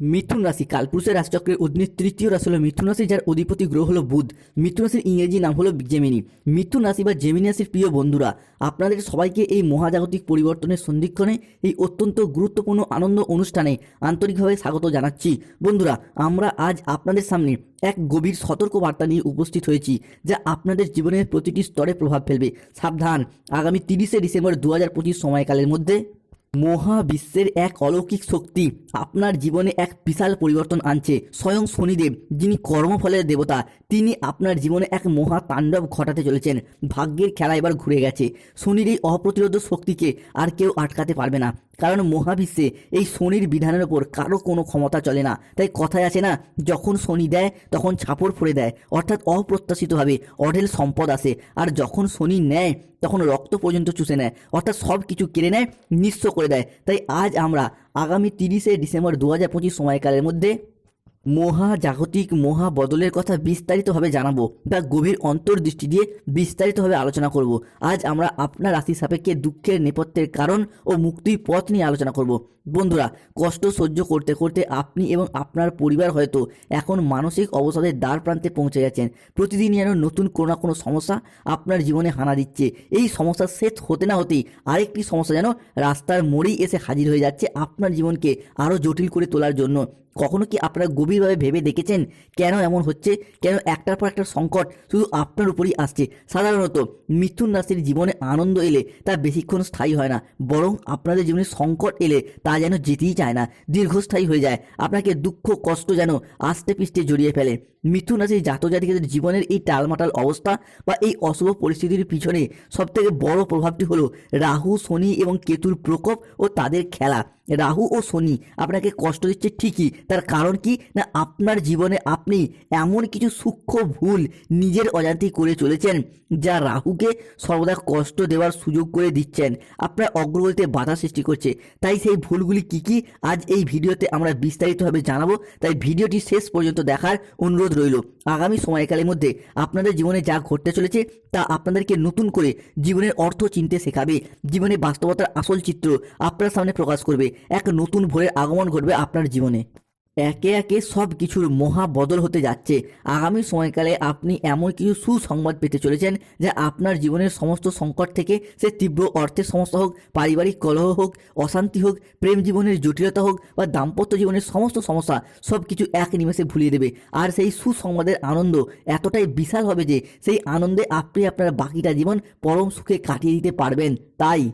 মিথুন রাশি, কালপুরুষের রাশিচক্রের অধীনে তৃতীয় রাশি হলো মিথুন রাশি, যার অধিপতি গ্রহ হলো বুধ। মিথুন রাশির ইংরেজি নাম হলো জেমিনি। মিথুন রাশি বা জেমিনি রাশির প্রিয় বন্ধুরা, আপনাদের সবাইকে এই মহাজাগতিক পরিবর্তনের সন্ধিক্ষণে, এই অত্যন্ত গুরুত্বপূর্ণ আনন্দ অনুষ্ঠানে আন্তরিকভাবে স্বাগত জানাচ্ছি। বন্ধুরা, আমরা আজ আপনাদের সামনে এক গভীর সতর্ক বার্তা নিয়ে উপস্থিত হয়েছি, যা আপনাদের জীবনের প্রতিটি স্তরে প্রভাব ফেলবে। সাবধান, আগামী তিরিশে ডিসেম্বর দু হাজার পঁচিশ সময়কালের মধ্যে মহাবিশ্বের এক অলৌকিক শক্তি আপনার জীবনে এক বিশাল পরিবর্তন আনছে। স্বয়ং শনিদেব, যিনি কর্মফলের দেবতা, তিনি আপনার জীবনে এক মহা তাণ্ডব ঘটাতে চলেছেন। ভাগ্যের খেলা এবার ঘুরে গেছে। শনির এই অপ্রতিরোধ শক্তিকে আর কেউ আটকাতে পারবে না। কারণ মহাবিশ্বে এই শনির বিধানের ওপর কারও কোনো ক্ষমতা চলে না। তাই কথায় আছে না, যখন শনি দেয়, তখন ছাপড় ফুড়ে দেয়। অর্থাৎ অপ্রত্যাশিতভাবে অঢেল সম্পদ আসে। আর যখন শনি নেয়, তখন রক্ত পর্যন্ত চুষে নেয়। অর্থাৎ সব কিছু কেড়ে নেয়, নিঃস্ব করে দেয়। তাই আজ আমরা আগামী তিরিশে ডিসেম্বর দু হাজার পঁচিশ সময়কালের মধ্যে মহাজাগতিক মহা বদলের কথা বিস্তারিতভাবে জানাব বা গভীর অন্তর্দৃষ্টি দিয়ে বিস্তারিতভাবে আলোচনা করব। আজ আমরা আপনার রাশি সাপেক্ষে দুঃখের নেপথ্যের কারণ ও মুক্তির পথ নিয়ে আলোচনা করব। বন্ধুরা, কষ্ট সহ্য করতে করতে আপনি এবং আপনার পরিবার হয়তো এখন মানসিক অবসাদের দ্বার প্রান্তে পৌঁছে যাচ্ছেন প্রতিদিন যেন নতুন কোনো না কোনো সমস্যা আপনার জীবনে হানা দিচ্ছে। এই সমস্যা শেষ হতে না হতেই আরেকটি সমস্যা যেন রাস্তার মোড়েই এসে হাজির হয়ে যাচ্ছে আপনার জীবনকে আরও জটিল করে তোলার জন্য। কখনো কি আপনারা গভীরভাবে ভেবে দেখেছেন কেন এমন হচ্ছে? কেন একটার পর একটা সংকট শুধু আপনার উপরই আসছে? সাধারণত মিথুন রাশির জীবনে আনন্দ এলে তা বেশিক্ষণ স্থায়ী হয় না। বরং আপনাদের জীবনে সংকট এলে তা যেন যেতেই চায় না। দীর্ঘস্থায়ী হয়ে যায়। আপনাকে দুঃখ, কষ্ট যেন আস্তে পিষ্টে জড়িয়ে ফেলে। মিথুন রাশির জাতজাতিকাদের জীবনের এই টালমাটাল অবস্থা বা এই অশুভ পরিস্থিতির পিছনে সবথেকে বড় প্রভাবটি হলো রাহু, শনি এবং কেতুর প্রকোপ ও তাদের খেলা। রাহু ও শনি আপনাকে কষ্ট দিচ্ছে ঠিকই। তার কারণ কি? না, আপনার জীবনে আপনি এমন কিছু সূক্ষ্ম ভুল নিজের অজান্তেই করে চলেছেন, যা রাহুকে সর্বদা কষ্ট দেওয়ার সুযোগ করে দিচ্ছেন। আপনার অগ্রগতিতে বাধা সৃষ্টি করছে। তাই সেই ভুলগুলি কি কি? আজ এই ভিডিওতে আমরা বিস্তারিতভাবে জানাব। তাই ভিডিওটি শেষ পর্যন্ত দেখার অনুরোধ রইল। আগামী সময়কালের মধ্যে আপনাদের জীবনে যা ঘটতে চলেছে, তা আপনাদেরকে নতুন করে জীবনের অর্থ চিনতে শেখাবে। জীবনে বাস্তবতার আসল চিত্র আপনার সামনে প্রকাশ করবে। এক নতুন ভোরের আগমন ঘটবে আপনার জীবনে। একে একে সব কিছুর মহা বদল হতে যাচ্ছে। আগামী সময়কালে আপনি এমন কিছু সুসংবাদ পেতে চলেছেন যা আপনার জীবনের সমস্ত সংকট থেকে সে তীব্র অর্থের সমস্যা হোক, পারিবারিক কলহ হোক, অশান্তি হোক, প্রেম জীবনের জটিলতা হোক বা দাম্পত্য জীবনের সমস্ত সমস্যা সব কিছু এক নিমেষে ভুলিয়ে দেবে। আর সেই সুসংবাদের আনন্দ এতটাই বিশাল হবে যে সেই আনন্দে আপনি আপনার বাকিটা জীবন পরম সুখে কাটিয়ে দিতে পারবেন। তাই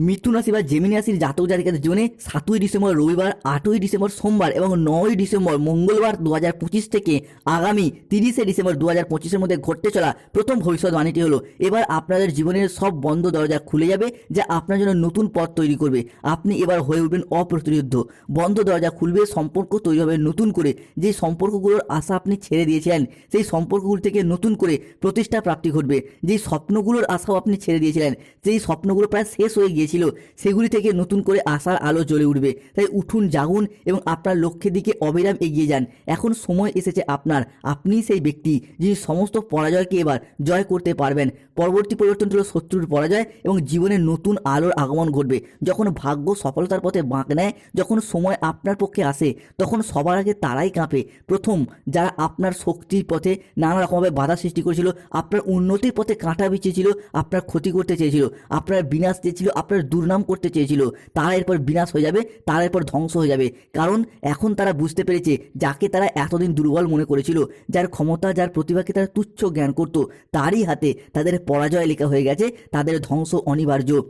মিথুন রাশি বা জেমিনি রাশির জাতক জাতিকাদের জীবনে সাতই ডিসেম্বর রবিবার, আটই ডিসেম্বর সোমবার এবং নয়ই ডিসেম্বর মঙ্গলবার দু হাজার পঁচিশ থেকে আগামী তিরিশে ডিসেম্বর দু হাজার পঁচিশের মধ্যে ঘটতে চলা প্রথম ভবিষ্যৎবাণীটি হলো, এবার আপনাদের জীবনের সব বন্ধ দরজা খুলে যাবে যা আপনার জন্য নতুন পথ তৈরি করবে। আপনি এবার হয়ে উঠবেন অপ্রতিরোধ্য বন্ধ দরজা খুলবে সম্পর্ক তৈরি হবে নতুন করে। যে সম্পর্কগুলোর আশা আপনি ছেড়ে দিয়েছিলেন, সেই সম্পর্কগুলো থেকে নতুন করে প্রতিষ্ঠা প্রাপ্তি ঘটবে। যেই স্বপ্নগুলোর আশাও আপনি ছেড়ে দিয়েছিলেন, সেই স্বপ্নগুলো প্রায় শেষ হয়ে গিয়েছিল সেগুলি থেকে নতুন করে আশার আলো জ্বলে উঠবে। তাই উঠুন, জাগুন এবং আপনার লক্ষ্যের দিকে অবিরাম এগিয়ে যান। এখন সময় এসেছে আপনার। আপনি সেই ব্যক্তি যিনি সমস্ত পরাজয়কে এবার জয় করতে পারবেন। পরবর্তী পরিবর্তন হলো শত্রুর পরাজয় এবং জীবনে নতুন আলোর আগমন ঘটবে। যখন ভাগ্য সফলতার পথে বাঁক নেয়, যখন সময় আপনার পক্ষে আসে, তখন সবার আগে তারাই কাঁপে। প্রথম, যারা আপনার শক্তির পথে নানা রকমভাবে বাধা সৃষ্টি করেছিল, আপনার উন্নতির পথে কাঁটা বিছিয়েছিল, আপনার ক্ষতি করতে চেয়েছিল, আপনার বিনাশ চেয়েছিল, আপনার দুর্নাম করতে চেয়েছিল। তারা এরপর বিনাশ হয়ে যাবে, তারা এরপর ধ্বংস হয়ে যাবে। কারণ এখন তারা বুঝতে পেরেছে, যাকে তারা এতদিন দুর্বল মনে করেছিল, যার ক্ষমতা, যার প্রতিভাকে তারা তুচ্ছ জ্ঞান করত, তারই হাতে তাদের পরাজয় লেখা হয়ে গেছে, তাদের ধ্বংস অনিবার্য।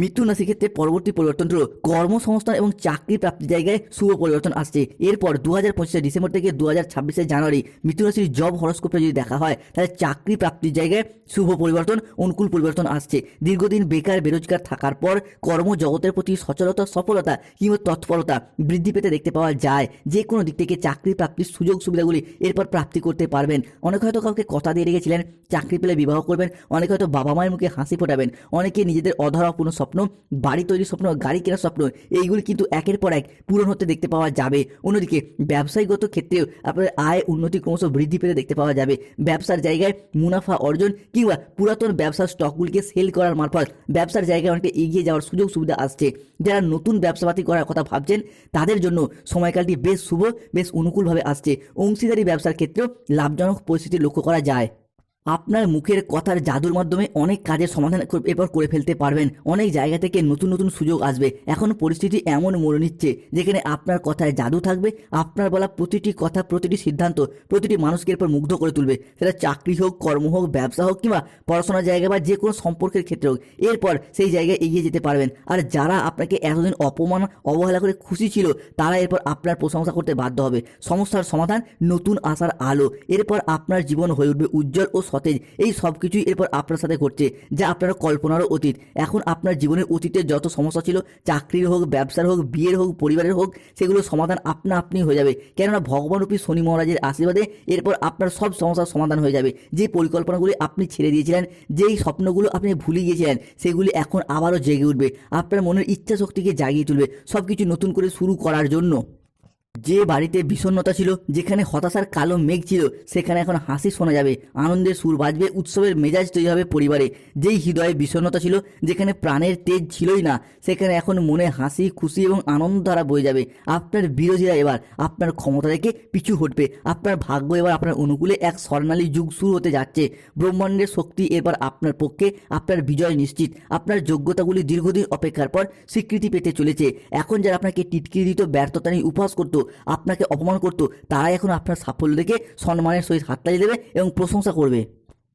মৃত্যু রাশি ক্ষেত্রে পরবর্তী পরিবর্তন হলো কর্মসংস্থান এবং চাকরি প্রাপ্তির জায়গায় শুভ পরিবর্তন আসছে। এরপর দু হাজার পঁচিশে ডিসেম্বর থেকে দু হাজার ছাব্বিশে জানুয়ারি, মৃত্যু রাশির জব হরস্কোপে যদি দেখা হয়, তাহলে চাকরি প্রাপ্তির জায়গায় শুভ পরিবর্তন, অনুকূল পরিবর্তন আসছে। দীর্ঘদিন বেকার, বেরোজগার থাকার পর কর্মজগতের প্রতি সচলতা, সফলতা কিংবা তৎপরতা বৃদ্ধি পেতে দেখতে পাওয়া যায়। যে কোনো দিক থেকে চাকরি প্রাপ্তির সুযোগ সুবিধাগুলি এরপর প্রাপ্তি করতে পারবেন। অনেকে হয়তো কাউকে কথা দিয়ে রেখেছিলেন, চাকরি পেলে বিবাহ করবেন, অনেকে হয়তো বাবা মায়ের মুখে হাসি ফোটাবেন, অনেকে নিজেদের অধরা পূর্ণ স্বপ্ন, বাড়ি তৈরির স্বপ্ন, গাড়ি কেনার স্বপ্ন, এইগুলি কিন্তু একের পর এক পূরণ হতে দেখতে পাওয়া যাবে। অন্যদিকে ব্যবসায়ীগত ক্ষেত্রেও আপনার আয় উন্নতি ক্রমশ বৃদ্ধি পেতে দেখতে পাওয়া যাবে। ব্যবসার জায়গায় মুনাফা অর্জন কিংবা পুরাতন ব্যবসার স্টকগুলিকে সেল করার মারফত ব্যবসার জায়গায় অনেকটা এগিয়ে যাওয়ার সুযোগ সুবিধা আসছে। যারা নতুন ব্যবসাপাতি করার কথা ভাবছেন, তাদের জন্য সময়কালটি বেশ শুভ, বেশ অনুকূলভাবে আসছে। অংশীদারি ব্যবসার ক্ষেত্রেও লাভজনক পরিস্থিতি লক্ষ্য করা যায়। আপনার মুখের কথার জাদুর মাধ্যমে অনেক কাজের সমাধান এরপর করে ফেলতে পারবেন। অনেক জায়গা থেকে নতুন নতুন সুযোগ আসবে। এখন পরিস্থিতি এমন মোড় নিচ্ছে, যেখানে আপনার কথায় জাদু থাকবে, আপনার বলা প্রতিটি কথা, প্রতিটি সিদ্ধান্ত, প্রতিটি মানুষকে এরপর মুগ্ধ করে তুলবে। সেটা চাকরি হোক, কর্ম হোক, ব্যবসা হোক, কিংবা পড়াশোনার জায়গা বা যে কোনো সম্পর্কের ক্ষেত্রে হোক, এরপর সেই জায়গায় এগিয়ে যেতে পারবেন। আর যারা আপনাকে এতদিন অপমান, অবহেলা করে খুশি ছিল, তারা এরপর আপনার প্রশংসা করতে বাধ্য হবে। সমস্যার সমাধান নতুন আশার আলো। এরপর আপনার জীবন হয়ে উঠবে উজ্জ্বল ও সতেজ। এই সব কিছুই এরপর আপনার সাথে ঘটছে, যা আপনার কল্পনারও অতীত। এখন আপনার জীবনের অতীতে যত সমস্যা ছিল, চাকরির হোক, ব্যবসার হোক, বিয়ের হোক, পরিবারের হোক, সেগুলোর সমাধান আপনা আপনি হয়ে যাবে। কেননা ভগবান ভগবানরূপী শনি মহারাজের আশীর্বাদে এরপর আপনার সব সমস্যার সমাধান হয়ে যাবে। যে পরিকল্পনাগুলি আপনি ছেড়ে দিয়েছিলেন, যেই স্বপ্নগুলো আপনি ভুলে গিয়েছিলেন, সেগুলি এখন আবারও জেগে উঠবে। আপনার মনের ইচ্ছা শক্তিকে জাগিয়ে তুলবে সব কিছু নতুন করে শুরু করার জন্য। যে বাড়িতে বিষণ্ণতা ছিল, যেখানে হতাশার কালো মেঘ ছিল, সেখানে এখন হাসি শোনা যাবে। আনন্দের সুর বাজবে, উৎসবের মেজাজ তৈরি হবে পরিবারে। যেই হৃদয়ে বিষণ্ণতা ছিল, যেখানে প্রাণের তেজ ছিলই না, সেখানে এখন মনে হাসি, খুশি এবং আনন্দ ধারা বয়ে যাবে। আপনার বিরোধীরা এবার আপনার ক্ষমতা থেকে পিছু হটবে। আপনার ভাগ্য এবার আপনার অনুকূলে এক স্বর্ণালী যুগ শুরু হতে যাচ্ছে। ব্রহ্মাণ্ডের শক্তি এবার আপনার পক্ষে আপনার বিজয় নিশ্চিত। আপনার যোগ্যতাগুলি দীর্ঘদিন অপেক্ষার পর স্বীকৃতি পেতে চলেছে। এখন যারা আপনাকে টিটকিরি দিত, ব্যর্থতা নিয়ে উপহাস করতো আপনাকে অপমান করতো, তারাই এখন আপনার সাফল্য দেখে সম্মানের সহিত হাততালি দেবে এবং প্রশংসা করবে।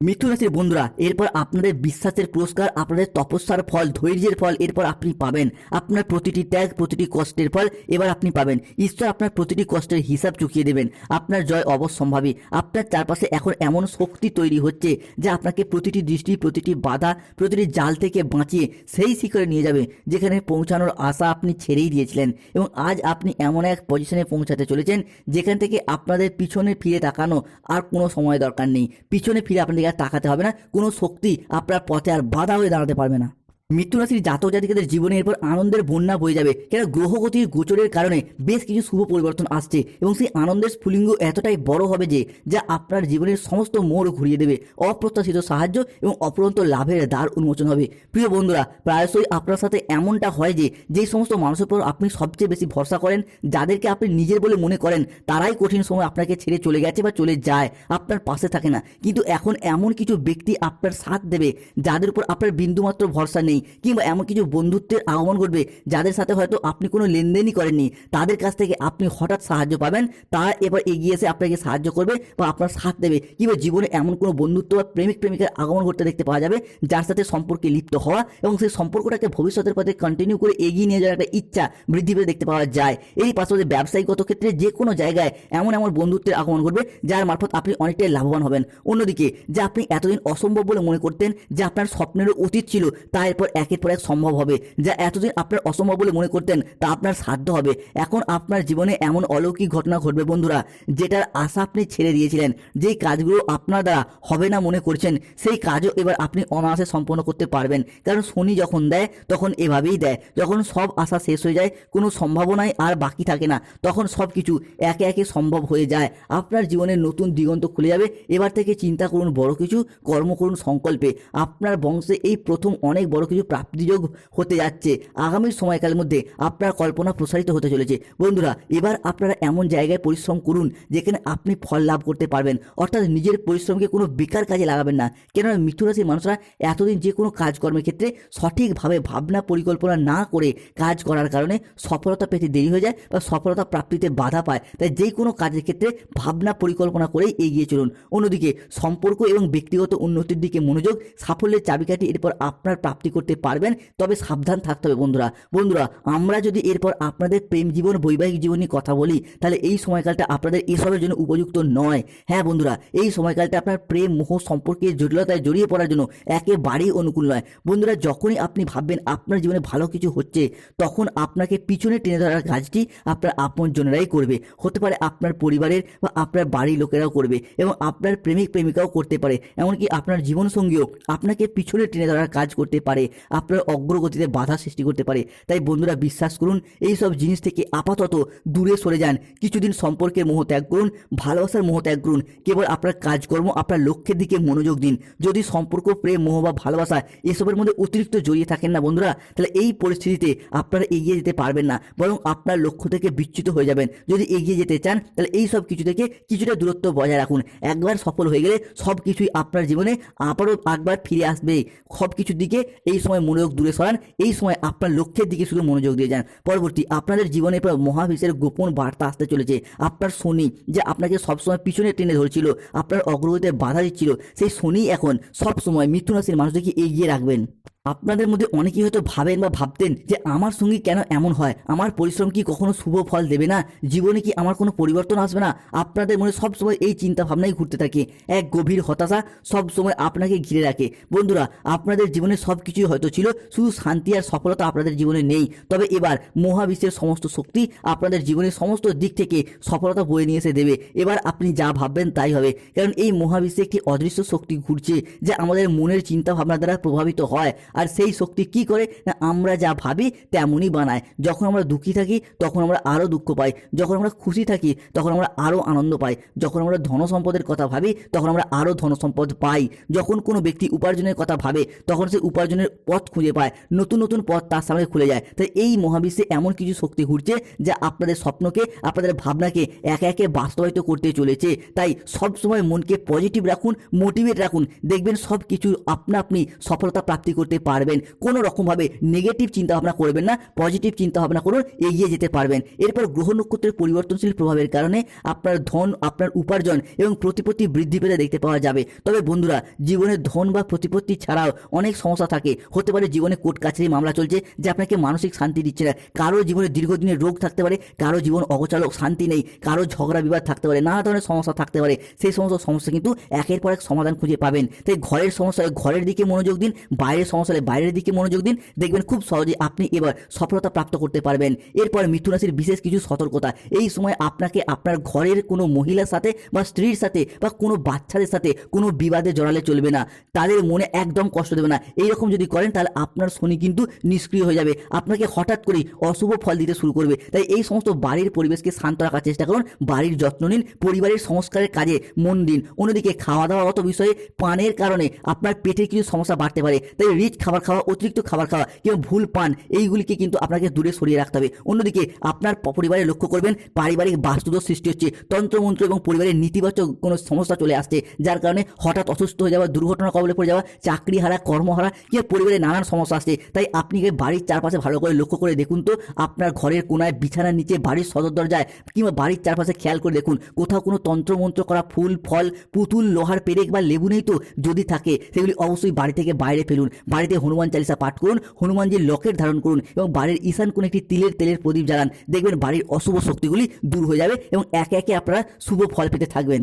মিথুন রাশির বন্ধুরা, এরপর আপনাদের বিশ্বাসের পুরস্কার, আপনাদের তপস্যার ফল, ধৈর্যের ফল, এরপর আপনি পাবেন। আপনার প্রতিটি ত্যাগ, প্রতিটি কষ্টের ফল এবার আপনি পাবেন। ঈশ্বর আপনার প্রতিটি কষ্টের হিসাব চুকিয়ে দেবেন। আপনার জয় অবশ্যম্ভাবী। আপনার চারপাশে এখন এমন শক্তি তৈরি হচ্ছে যা আপনাকে প্রতিটি দৃষ্টি, প্রতিটি বাধা, প্রতিটি জাল থেকে বাঁচিয়ে সেই শিখরে নিয়ে যাবে, যেখানে পৌঁছানোর আশা আপনি ছেড়েই দিয়েছিলেন। এবং আজ আপনি এমন এক পজিশনে পৌঁছাতে চলেছেন, যেখান থেকে আপনাদের পিছনে ফিরে তাকানো আর কোনো সময় দরকার নেই। পিছনে ফিরে আপনাদের আর তাকাতে হবে না। কোনো শক্তি আপনার পথে আর বাধা হয়ে দাঁড়াতে পারবে না। মৃত্যু রাশির জাতক জাতিকাদের জীবনে এরপর আনন্দের বন্যা বয়ে যাবে। কেন গ্রহগতির গোচরের কারণে বেশ কিছু শুভ পরিবর্তন আসছে এবং সেই আনন্দের স্ফুলিঙ্গ এতটাই বড় হবে যে, যা আপনার জীবনের সমস্ত মোড় ঘুরিয়ে দেবে। অপ্রত্যাশিত সাহায্য এবং অপরন্ত লাভের দ্বার উন্মোচন হবে। প্রিয় বন্ধুরা, প্রায়শই আপনার সাথে এমনটা হয় যে, যেই সমস্ত মানুষের উপর আপনি সবচেয়ে বেশি ভরসা করেন, যাদেরকে আপনি নিজের বলে মনে করেন, তারাই কঠিন সময় আপনাকে ছেড়ে চলে গেছে বা চলে যায়, আপনার পাশে থাকে না। কিন্তু এখন এমন কিছু ব্যক্তি আপনার সাথ দেবে, যাদের উপর আপনার বিন্দুমাত্র ভরসা নেই। কিংবা এমন কিছু বন্ধুত্বের আগমন ঘটবে যাদের সাথে হয়তো আপনি কোনো লেনদেনই করেননি, তাদের কাছ থেকে আপনি হঠাৎ সাহায্য পাবেন, তারা এবার এগিয়ে এসে আপনাকে সাহায্য করবে বা আপনার সাথ দেবে কিংবা জীবনে এমন কোনো বন্ধুত্ব বা প্রেমিক, প্রেমিকার আগমন ঘটতে দেখতে পাওয়া যাবে যার সাথে সম্পর্কে লিপ্ত হওয়া এবং সেই সম্পর্কটাকে ভবিষ্যতের পথে কন্টিনিউ করে এগিয়ে নিয়ে যাওয়ার একটা ইচ্ছা বৃদ্ধি পেতে দেখতে পাওয়া যায়। এই পাশাপাশি ব্যবসায়িকগত ক্ষেত্রে যে কোনো জায়গায় এমন এমন বন্ধুত্বের আগমন ঘটবে যার মারফত আপনি অনেকটাই লাভবান হবেন। অন্যদিকে, যা আপনি এতদিন অসম্ভব বলে মনে করতেন, যে আপনার স্বপ্নেরও অতীত ছিল, তা এরপর একের পর এক সম্ভব হবে, যা এতদিন আপনার অসম্ভব বলে মনে করতেন, তা আপনার সাধ্য হবে। এখন আপনার জীবনে এমন অলৌকিক ঘটনা ঘটবে, বন্ধুরা, যেটার আশা আপনি ছেড়ে দিয়েছিলেন, যেই কাজগুলো আপনার দ্বারা হবে না মনে করছেন, সেই কাজও এবার আপনি অনায়াসে সম্পন্ন করতে পারবেন। কারণ শনি যখন দেয়, তখন এভাবেই দেয়। যখন সব আশা শেষ হয়ে যায়, কোনো সম্ভাবনাই আর বাকি থাকে না। তখন সব কিছু একে একে সম্ভব হয়ে যায়। আপনার জীবনের নতুন দিগন্ত খুলে যাবে। এবার থেকে চিন্তা করুন বড় কিছু, কর্ম করুন সংকল্পে। আপনার বংশে এই প্রথম অনেক বড় কিছু প্রাপ্তিযোগ হতে যাচ্ছে। আগামী সময়কালের মধ্যে আপনার কল্পনা প্রসারিত হতে চলেছে। বন্ধুরা, এবার আপনারা এমন জায়গায় পরিশ্রম করুন যেখানে আপনি ফল লাভ করতে পারবেন। অর্থাৎ নিজের পরিশ্রমকে কোনো বেকার কাজে লাগাবেন না। কেননা মিথুন রাশির মানুষরা এতদিন যে কোনো কাজকর্মের ক্ষেত্রে সঠিকভাবে ভাবনা পরিকল্পনা না করে কাজ করার কারণে সফলতা পেতে দেরি হয়ে যায় বা সফলতা প্রাপ্তিতে বাধা পায়। তাই যে কোনো কাজের ক্ষেত্রে ভাবনা পরিকল্পনা করেই এগিয়ে চলুন। অন্যদিকে সম্পর্ক এবং ব্যক্তিগত উন্নতির দিকে মনোযোগ, সাফল্যের চাবিকাঠি এরপর আপনার প্রাপ্তি করতে পারবেন, তবে সাবধান থাকতে হবে বন্ধুরা। বন্ধুরা, আমরা যদি এরপর আপনাদের প্রেম জীবন, বৈবাহিক জীবন নিয়ে কথা বলি, তাহলে এই সময়কালটা আপনাদের এসবের জন্য উপযুক্ত নয়। হ্যাঁ বন্ধুরা, এই সময়কালটা আপনার প্রেম, মোহ সম্পর্কে জটিলতায় জড়িয়ে পড়ার জন্য একেবারেই অনুকূল নয়। বন্ধুরা, যখনই আপনি ভাববেন আপনার জীবনে ভালো কিছু হচ্ছে, তখন আপনাকে পিছনে টেনে ধরার কাজটি আপনার আপনজনেরাই করবে। হতে পারে আপনার পরিবারের বা আপনার বাড়ির লোকেরাও করবে এবং আপনার প্রেমিক, প্রেমিকাও করতে পারে। এমনকি আপনার জীবনসঙ্গীও আপনাকে পিছনে টেনে ধরার কাজ করতে পারে। আপনার অগ্রগতিতে বাধা সৃষ্টি করতে পারে। তাই বন্ধুরা বিশ্বাস করুন, এই সব জিনিস থেকে আপাতত দূরে সরে যান। কিছুদিন সম্পর্কের মোহ ত্যাগ করুন, ভালোবাসার মোহ ত্যাগ করুন। কেবল আপনার কাজকর্ম, আপনার লক্ষ্যের দিকে মনোযোগ দিন। যদি সম্পর্ক, প্রেম, মোহ বা ভালোবাসা এসবের মধ্যে অতিরিক্ত জড়িয়ে থাকেন না বন্ধুরা, তাহলে এই পরিস্থিতিতে আপনারা এগিয়ে যেতে পারবেন না, বরং আপনার লক্ষ্য থেকে বিচ্যুত হয়ে যাবেন। যদি এগিয়ে যেতে চান, তাহলে এই সব কিছু থেকে কিছুটা দূরত্ব বজায় রাখুন। একবার সফল হয়ে গেলে সব কিছুই আপনার জীবনে আবারও একবার ফিরে আসবে। সব কিছুর দিকে এই সময় মনোযোগ দূরে সরান, এই সময় আপনার লক্ষ্যের দিকে শুধু মনোযোগ দিয়ে যান। পরবর্তী, আপনাদের জীবনে প্রায় মহাবিশ্বের গোপন বার্তা আসতে চলেছে। আপনার শনি যে আপনাকে সবসময় পিছনে টেনে ধরছিল, আপনার অগ্রগতিতে বাধা দিচ্ছিল, সেই শনি এখন সবসময় মিথুন রাশির মানুষদেরকে এগিয়ে রাখবেন। আপনাদের মধ্যে অনেকেই হয়তো ভাবেন বা ভাবতেন যে আমার সঙ্গে কেন এমন হয়? আমার পরিশ্রম কি কখনো শুভ ফল দেবে না? জীবনে কি আমার কোনো পরিবর্তন আসবে না? আপনাদের মনে সবসময় এই চিন্তা ভাবনাই ঘুরতে থাকে। এক গভীর হতাশা সবসময় আপনাকে ঘিরে রাখে। বন্ধুরা, আপনাদের জীবনে সব কিছুই হয়তো ছিল, শুধু শান্তি আর সফলতা আপনাদের জীবনে নেই। তবে এবার মহাবিশ্বের সমস্ত শক্তি আপনাদের জীবনের সমস্ত দিক থেকে সফলতা বয়ে নিয়ে এসে দেবে। এবার আপনি যা ভাববেন তাই হবে। কারণ এই মহাবিশ্বে একটি অদৃশ্য শক্তি ঘুরছে, যা আমাদের মনের চিন্তা ভাবনা দ্বারা প্রভাবিত হয়। আর সেই শক্তি কি করে? না, আমরা যা ভাবি তেমনই বানায়। যখন আমরা দুঃখী থাকি, তখন আমরা আরও দুঃখ পাই। যখন আমরা খুশি থাকি, তখন আমরা আরও আনন্দ পাই। যখন আমরা ধন সম্পদের কথা ভাবি, তখন আমরা আরও ধন সম্পদ পাই। যখন কোনো ব্যক্তি উপার্জনের কথা ভাবে, তখন সে উপার্জনের পথ খুঁজে পায়। নতুন নতুন পথ তার সামনে খুলে যায়। তাই এই মহাবিশ্বে এমন কিছু শক্তি ঘুরছে, যা আপনাদের স্বপ্নকে, আপনাদের ভাবনাকে একে একে বাস্তবায়িত করতে চলেছে। তাই সব সময় মনকে পজিটিভ রাখুন মোটিভেট রাখুন। দেখবেন সব কিছু আপনা আপনি সফলতা প্রাপ্তি করতে পারবেন। কোনো রকমভাবে নেগেটিভ চিন্তা ভাবনা করবেন না পজিটিভ চিন্তা ভাবনা করুন, এগিয়ে যেতে পারবেন। এরপর গ্রহ নক্ষত্রের পরিবর্তনশীল প্রভাবের কারণে আপনার ধন, আপনার উপার্জন এবং প্রতিপত্তি বৃদ্ধি পেতে দেখতে পাওয়া যাবে। তবে বন্ধুরা, জীবনে ধন বা প্রতিপত্তি ছাড়াও অনেক সমস্যা থাকে। হতে পারে জীবনে কোর্ট কাছারি মামলা চলছে যে আপনাকে মানসিক শান্তি দিচ্ছে না। কারও জীবনে দীর্ঘদিনের রোগ থাকতে পারে, কারও জীবন অগোচর শান্তি নেই, কারও ঝগড়া, বিবাদ থাকতে পারে, নানা ধরনের সমস্যা থাকতে পারে। সেই সমস্ত সমস্যা কিন্তু একের পর এক সমাধান খুঁজে পাবেন। তাই ঘরের সমস্যা, ঘরের দিকে মনোযোগ দিন, বাইরের সমস্যা হলে বাইরের দিকে মনোযোগ দিন। দেখবেন খুব সহজে আপনি এবার সফলতা প্রাপ্ত করতে পারবেন। এরপর মিথুন রাশির বিশেষ কিছু সতর্কতা। এই সময় আপনাকে আপনার ঘরের কোনো মহিলার সাথে বা স্ত্রীর সাথে বা কোনো বাচ্চাদের সাথে কোনো বিবাদে জড়ালে চলবে না। তাদের মনে একদম কষ্ট দেবে না। এইরকম যদি করেন, তাহলে আপনার শনি কিন্তু নিষ্ক্রিয় হয়ে যাবে। আপনাকে হঠাৎ করেই অশুভ ফল দিতে শুরু করবে। তাই এই সমস্ত বাড়ির পরিবেশকে শান্ত রাখার চেষ্টা করুন। বাড়ির যত্ন নিন। পরিবারের সংস্কারের কাজে মন দিন। অন্যদিকে খাওয়া দাওয়াগত বিষয়ে পানের কারণে আপনার পেটে কিছু সমস্যা বাড়তে পারে। তাই রিচ খাবার খাওয়া, অতিরিক্ত খাবার খাওয়া কিংবা ভুল পান, এইগুলিকে কিন্তু আপনাকে দূরে সরিয়ে রাখতে হবে। অন্যদিকে, আপনার পরিবারে লক্ষ্য করবেন, পারিবারিক বাস্তুদোষ সৃষ্টি হচ্ছে, তন্ত্রমন্ত্র এবং পরিবারের নেতিবাচক কোনো সমস্যা চলে আসছে, যার কারণে হঠাৎ অসুস্থ হয়ে যাওয়া, দুর্ঘটনা কবলে পড়ে যাওয়া, চাকরি হারা, কর্মহারা কিংবা পরিবারে নানান সমস্যা আসছে। তাই আপনি বাড়ির চারপাশে ভালো করে লক্ষ্য করে দেখুন তো, আপনার ঘরের কোনায়, বিছানার নিচে, বাড়ির সদর দরজায়, কিংবা বাড়ির চারপাশে খেয়াল করে দেখুন, কোথাও কোনো তন্ত্রমন্ত্র করা, ফুল, ফল, পুতুল, লোহার পেরেক বা লেবু নেই তো, যদি থাকে, সেগুলি অবশ্যই বাড়ি থেকে বাইরে ফেলুন। বাড়িতে হনুমান চালিসা পাঠ করুন, হনুমানজির লকেট ধারণ করুন এবং বাড়ির ঈশান কোন একটি তিলের তেলের প্রদীপ জ্বালান। দেখবেন বাড়ির অশুভ শক্তিগুলি দূর হয়ে যাবে এবং একে একে আপনারা শুভ ফল পেতে থাকবেন।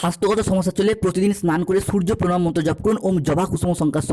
স্বাস্থ্যগত সমস্যা চলে প্রতিদিন স্নান করে সূর্য প্রণাম মন্ত্র জপ করুন। ওম জবা কুসুম সংকাশ